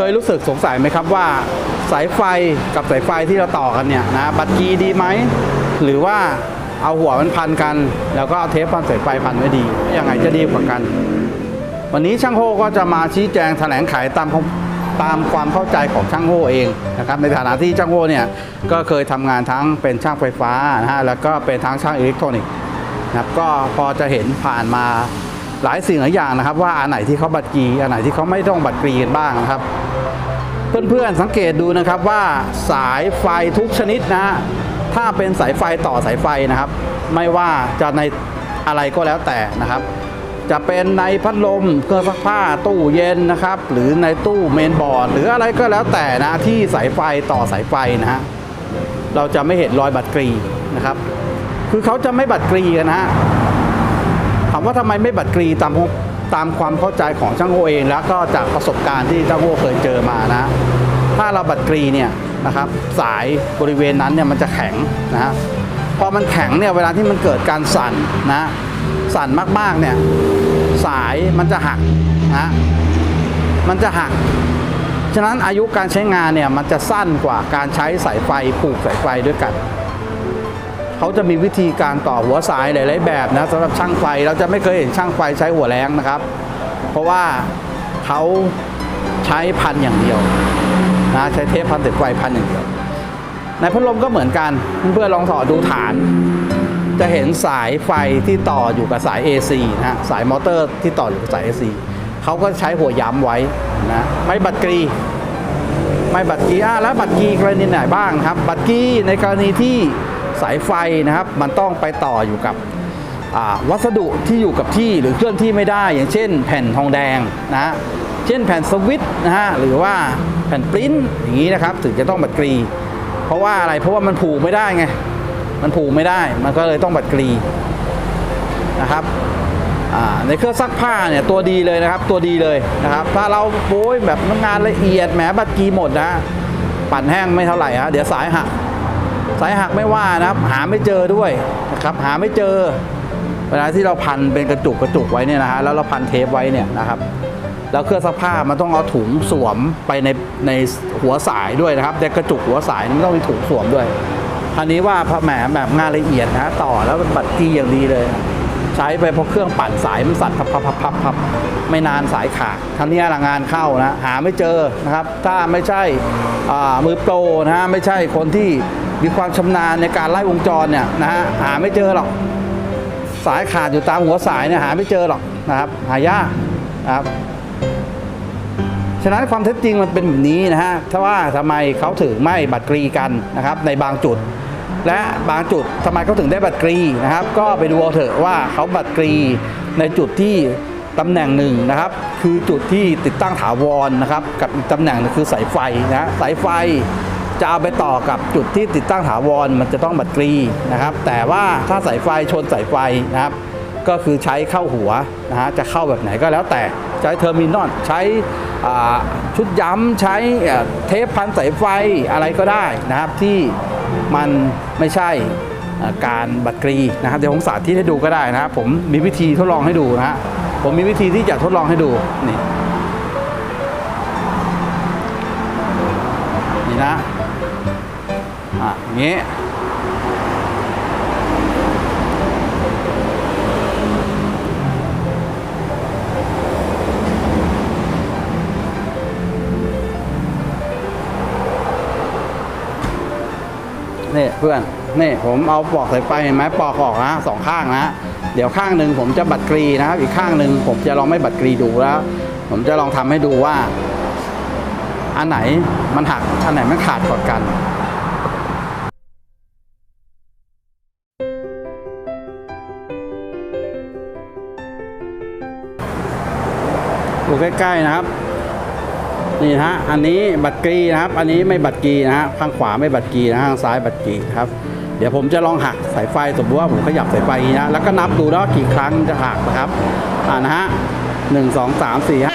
เคยรู้สึกสงสัยไหมครับว่า สายไฟกับสายไฟที่เราต่อกันเนี่ยนะบัตรกีดีไหมหรือว่าเอาหัวมันพันกัน แล้วก็เอาเทปพันสายไฟพันไว้ดียังไงจะดีกว่ากัน วันนี้ช่างโฮก็จะมาชี้แจงแถลงไขตามตามความเข้าใจของช่างโฮเองนะครับในฐานะที่ช่างโฮเนี่ยก็เคยทำงานทั้งเป็นช่างไฟฟ้านะฮะแล้วก็เป็นทั้งช่างอิเล็กทรอนิกส์นะครับก็พอจะเห็นผ่านมาหลายสิ่งหลายอย่างนะครับ ว่าอันไหนที่เขาบัตรกรีอันไหนที่เขาไม่ต้องบัตรกรีกันบ้างนะครับ เพื่อนๆสังเกตดูนะครับว่าสายไฟทุกชนิดนะฮะถ้าเป็นสายไฟต่อสายไฟนะครับ ไม่ว่าจะในอะไรก็แล้วแต่นะครับ จะเป็นในพัดลมเครื่องซักผ้าตู้เย็นนะครับ หรือในตู้เมนบอร์ด หรืออะไรก็แล้วแต่นะที่สายไฟต่อสายไฟนะฮะเราจะไม่เห็นรอยบัตรกรีนะครับ คือเขาจะไม่บัตรกรีกันนะฮะถามว่าทำไมไม่บัตรกรีตาม ตามความเข้าใจของช่างโฮเองแล้วก็จากประสบการณ์ที่ช่างโฮเคยเจอมานะ ถ้าเราบัตรกรีเนี่ยนะครับสายบริเวณนั้นเนี่ยมันจะแข็งนะฮะพอมันแข็งเนี่ยเวลาที่มันเกิดการสั่นนะสั่นมากๆเนี่ยสายมันจะหักนะมันจะหักฉะนั้นอายุการใช้งานเนี่ยมันจะสั้นกว่าการใช้สายไฟผูกสายไฟด้วยกัน เขาจะมีวิธีการต่อหัวสายหลายๆแบบนะสำหรับช่างไฟเราจะไม่เคยเห็นช่างไฟใช้หัวแรงนะครับ เพราะว่าเขาใช้พันอย่างเดียวนะใช้เทปพันติดไฟพันอย่างเดียวในพัดลมก็เหมือนกันเพื่อนๆลองถอดดูฐาน จะเห็นสายไฟที่ต่ออยู่กับสาย AC นะฮะสายมอเตอร์ที่ต่ออยู่กับสาย AC เขาก็ใช้หัวย้ำไว้นะไม่บัตรกรีไม่บัตรกีอะแล้วบัตรกีกรณีไหนบ้างครับ บัตรกีในกรณีที่ สายไฟนะครับ มันต้องไปต่ออยู่กับวัสดุที่อยู่กับที่หรือเคลื่อนที่ไม่ได้ อย่างเช่น แผ่นทองแดงนะเช่นแผ่นสวิตนะฮะหรือว่าแผ่นปริ้นอย่างนี้นะครับถึงจะต้องบัตรกรี เพราะว่าอะไรเพราะว่ามันผูกไม่ได้ไงมันผูกไม่ได้มันก็เลยต้องบัตรกรีนะครับในเครื่องซักผ้าเนี่ยตัวดีเลยนะครับตัวดีเลยนะครับ ถ้าเราโอ้ยแบบงานละเอียดแหมบัตรกีหมดนะปั่นแห้งไม่เท่าไหร่ฮะเดี๋ยวสายหัก สายหักไม่ว่านะครับ หาไม่เจอด้วยนะครับ หาไม่เจอ เวลาที่เราพันเป็นกระจุกกระจุกไว้เนี่ยนะฮะแล้วเราพันเทปไว้เนี่ยนะครับแล้วเครื่องซักผ้ามันต้องเอาถุงสวมไปในในหัวสายด้วยนะครับแต่กระจุกหัวสายมันต้องมีถุงสวมด้วยคราวนี้ว่าพระแหมแบบงานละเอียดนะต่อแล้วเป็นบัตรกีอย่างดีเลย ใช้ไปเพราะเครื่องปั่นสายมันสั่นพับพับพับพับพับไม่นานสายขาดท่านี้ละงานเข้านะหาไม่เจอนะครับ ถ้าไม่ใช่อ่ามือโปรนะฮะไม่ใช่คนที่ มีความชำนาญในการไล่วงจรเนี่ยนะฮะหาไม่เจอหรอก สายขาดอยู่ตามหัวสายเนี่ยหาไม่เจอหรอกนะครับหายากนะครับฉะนั้นความเท็จจริงมันเป็นแบบนี้นะฮะถ้าว่าทำไมเขาถึงไม่บัตรกรีกันนะครับในบางจุด และบางจุดทำไมเขาถึงได้บัตรกรีนะครับ ก็ไปดูเอาเถอะว่าเขาบัตรกรีในจุดที่ตำแหน่งหนึ่งนะครับ คือจุดที่ติดตั้งถาวรนะครับ กับอีกตำแหน่งนึงคือสายไฟนะสายไฟ จะเอาไปต่อกับจุดที่ติดตั้งถาวรมันจะต้องบัตรกรีนะครับ แต่ว่าถ้าสายไฟชนสายไฟนะครับ ก็คือใช้เข้าหัวนะฮะจะเข้าแบบไหนก็แล้วแต่ใช้เทอร์มินอลใช้ชุดย้ำใช้เทปพันสายไฟอะไรก็ได้นะครับที่มันไม่ใช่การบัตรกรีนะครับเดี๋ยวผมสาธิตให้ดูก็ได้นะครับผมมีวิธีทดลองให้ดูนะฮะผมมีวิธีที่จะทดลองให้ดูนี่ น่ะอะอย่างนี้นี่เพื่อนนี่ผมเอาปลอกสายไฟเห็นไหมปลอกออกนะสองข้างนะ เดี๋ยวข้างหนึ่งผมจะบัดกรีนะครับ อีกข้างหนึ่งผมจะลองไม่บัดกรีดูแล้ว ผมจะลองทำให้ดูว่า อันไหนมันหัก อันไหนมันขาดก่อนกันดูใกล้ๆนะครับ นี่นะฮะ อันนี้บัตรกรีนะครับ อันนี้ไม่บัตรกรีนะฮะ ข้างขวาไม่บัตรกรีนะข้างซ้ายบัตรกรีครับ เดี๋ยวผมจะลองหักสายไฟสมมติว่าผมขยับสายไฟนี้นะ แล้วก็นับดูนะว่ากี่ครั้งจะหักนะครับ อ่านะฮะหนึ่งสองสามสี่ห้า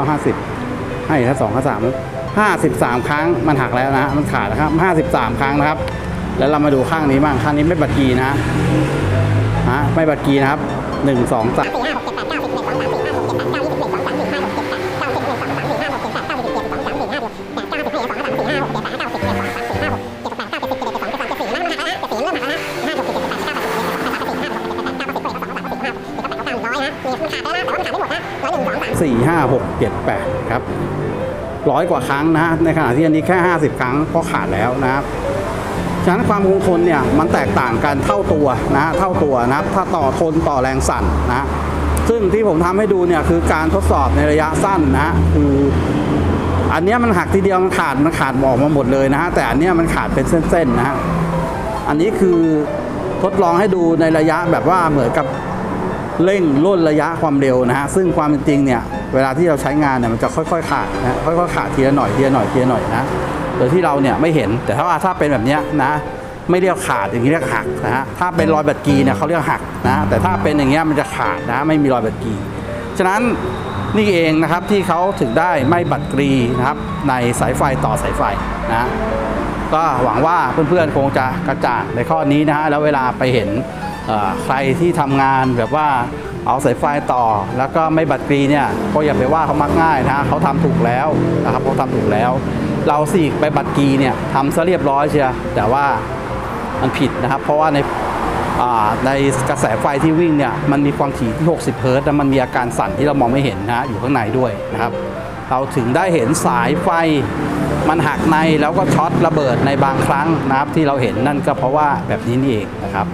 าห้ให้ถ้าสองห้าสามห้าสิบสามครั้งมันหักแล้วนะมันขาดนะครับห้าสิบสามครั้งนะครับ แล้วเรามาดูข้างนี้บ้างข้างนี้ไม่บัดกีนะฮะไม่บัดกีนะครับหนึ่งสองสาม สี่ห้าหกเจ็ดแปดครับร้อยกว่าครั้งนะฮะในขณะที่อันนี้แค่ 50 ครั้งก็ขาดแล้วนะครับฉะนั้นความคงทนเนี่ยมันแตกต่างกันเท่าตัวนะฮะเท่าตัวนะครับถ้าต่อทนต่อแรงสั่นนะซึ่งที่ผมทำให้ดูเนี่ยคือการทดสอบในระยะสั้นนะคืออันเนี้ยมันหักทีเดียวมันขาดมันขาดออกมาหมดเลยนะฮะแต่อันเนี้ยมันขาดเป็นเส้นๆนะฮะอันนี้คือทดลองให้ดูในระยะแบบว่าเหมือนกับ เร่งล่นระยะความเร็วนะฮะซึ่งความเป็นจริงเนี่ยเวลาที่เราใช้งานเนี่ยมันจะค่อยๆขาดนะค่อยๆขาดทีละหน่อยทีละหน่อยทีละหน่อยนะโดยที่เราเนี่ยไม่เห็นแต่ถ้าถ้าเป็นแบบเนี้ยนะไม่เรียกขาดอย่างนี้เรียกหักนะฮะถ้าเป็นรอยบัดกีเนี่ยเขาเรียกหักนะแต่ถ้าเป็นอย่างเงี้ยมันจะขาดนะไม่มีรอยบัดกีฉะนั้นนี่เองนะครับที่เขาถึงได้ไม่บัดกรีนะครับในสายไฟต่อสายไฟนะก็หวังว่าเพื่อนๆคงจะกระจ่างในข้อนี้นะฮะแล้วเวลาไปเห็น ใครที่ทำงานแบบว่าเอาสายไฟต่อ แล้วก็ไม่บัดกรีเนี่ยก็อย่าไปว่าเขามักง่ายนะเขาทำถูกแล้วนะครับเขาทำถูกแล้ว เราสิไปบัดกรีเนี่ยทำซะเรียบร้อยเชียวแต่ว่ามันผิดนะครับ เพราะว่าในในกระแสไฟที่วิ่งเนี่ยมันมีความถี่ที่ 60 เฮิร์ตซ์และมันมีอาการสั่นที่เรามองไม่เห็นนะอยู่ข้างในด้วยนะครับ เราถึงได้เห็นสายไฟมันหักในแล้วก็ช็อตระเบิดในบางครั้งนะครับที่เราเห็นนั่นก็เพราะว่าแบบนี้นี่เองนะครับ